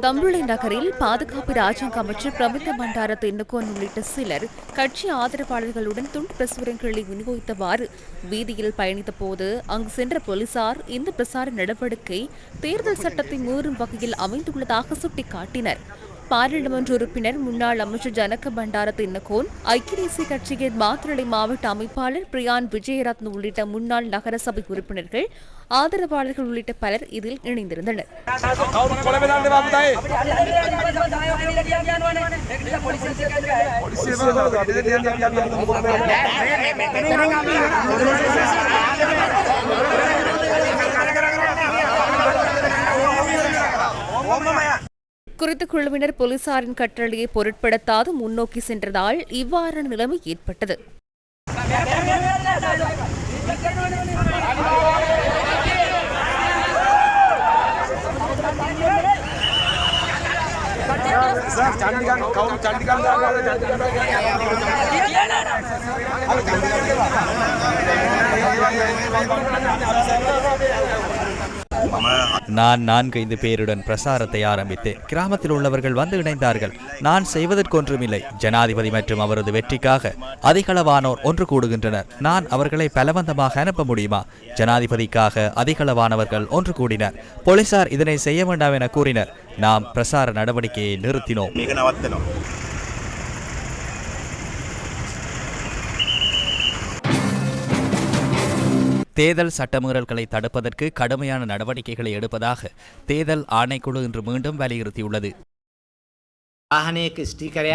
தம்புளை நகரில் பாதுகாப்பு ராஜாங்க அமைச்சர் பிரமித்த பண்டார தென்னகோன் உள்ளிட்ட சிலர் கட்சி ஆதரவாளர்களுடன் துண்டு பிரசுரங்களை விநியோகித்தவாறு வீதியில் பயணித்த போது அங்கு சென்ற போலீசார் இந்த பிரசார நடவடிக்கை தேர்தல் சட்டத்தை மீறும் வகையில் அமைந்துள்ளதாக சுட்டிக்காட்டினர். பாராளுமன்ற உறுப்பினர் முன்னாள் அமைச்சர் ஜனக பண்டார தின்னகோன் ஐக்கிய தேசிய கட்சியின் மாத்திரளை மாவட்ட அமைப்பாளர் பிரியான் விஜயரத்ன உள்ளிட்ட முன்னாள் நகரசபை உறுப்பினர்கள் ஆதரவாளர்கள் உள்ளிட்ட பலர் இதில் இணைந்திருந்தனர். குறித்த குழுவினர் போலீசாரின் கட்டளையை பொருட்படுத்தாது முன்னோக்கி சென்றதால் இவ்வாறான நிலைமை ஏற்பட்டது. நான் நான்கைந்து பேருடன் பிரசாரத்தை ஆரம்பித்தேன். கிராமத்தில் உள்ளவர்கள் வந்து இணைந்தார்கள். நான் செய்வதற்கொன்றுமில்லை. ஜனாதிபதி மற்றும் அவரது வெற்றிக்காக அதிகளவானோர் ஒன்று கூடுகின்றனர். நான் அவர்களை பலவந்தமாக அனுப்ப முடியுமா? ஜனாதிபதிக்காக அதிகளவானவர்கள் ஒன்று கூடினர். போலீசார் இதனை செய்ய வேண்டாம் என கூறினர். நாம் பிரசார நடவடிக்கையை நிறுத்தினோம். தேர்தல் சட்டமீறல்களை தடுப்பதற்கு கடுமையான நடவடிக்கைகளை எடுப்பதாக தேர்தல் ஆணைக்குழு இன்று மீண்டும் வலியுறுத்தியுள்ளது.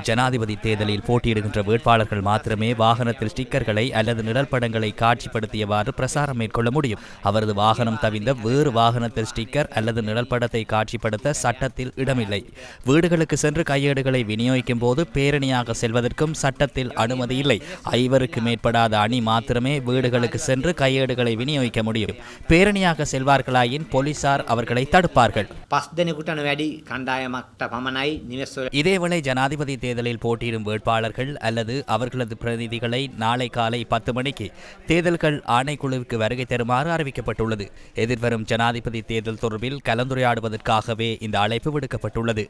ஜனாதிபதி தேர்தலில் போட்டியிடுகின்ற வேட்பாளர்கள் மாத்திரமே வாகனத்தில் ஸ்டிக்கர்களை அல்லது நிழல் படங்களை காட்சிப்படுத்தியவாறு பிரசாரம் மேற்கொள்ள முடியும். அவரது வாகனம் தவிர்ந்த வேறு வாகனத்தில் ஸ்டிக்கர் அல்லது நிழல் படத்தை காட்சிப்படுத்த சட்டத்தில் இடமில்லை. வீடுகளுக்கு சென்று கையேடுகளை விநியோகிக்கும் போது பேரணியாக செல்வதற்கும் சட்டத்தில் அனுமதி இல்லை. ஐவருக்கு மேற்படாத அணி மாத்திரமே வீடுகளுக்கு சென்று கையேடுகளை விநியோகிக்க முடியும். பேரணியாக செல்வார்களாயின் போலீசார் அவர்களை தடுப்பார்கள். இதேவேளை ஜனாதிபதி தேர்தலில் போட்டியிடும் வேட்பாளர்கள் அல்லது அவர்களது பிரதிநிதிகளை நாளை காலை பத்து மணிக்கு தேர்தல்கள் ஆணைக்குழுவுக்கு வருகை தருமாறு அறிவிக்கப்பட்டுள்ளது. எதிர்வரும் ஜனாதிபதி தேர்தல் தொடர்பில் கலந்துரையாடுவதற்காகவே இந்த அழைப்பு விடுக்கப்பட்டுள்ளது.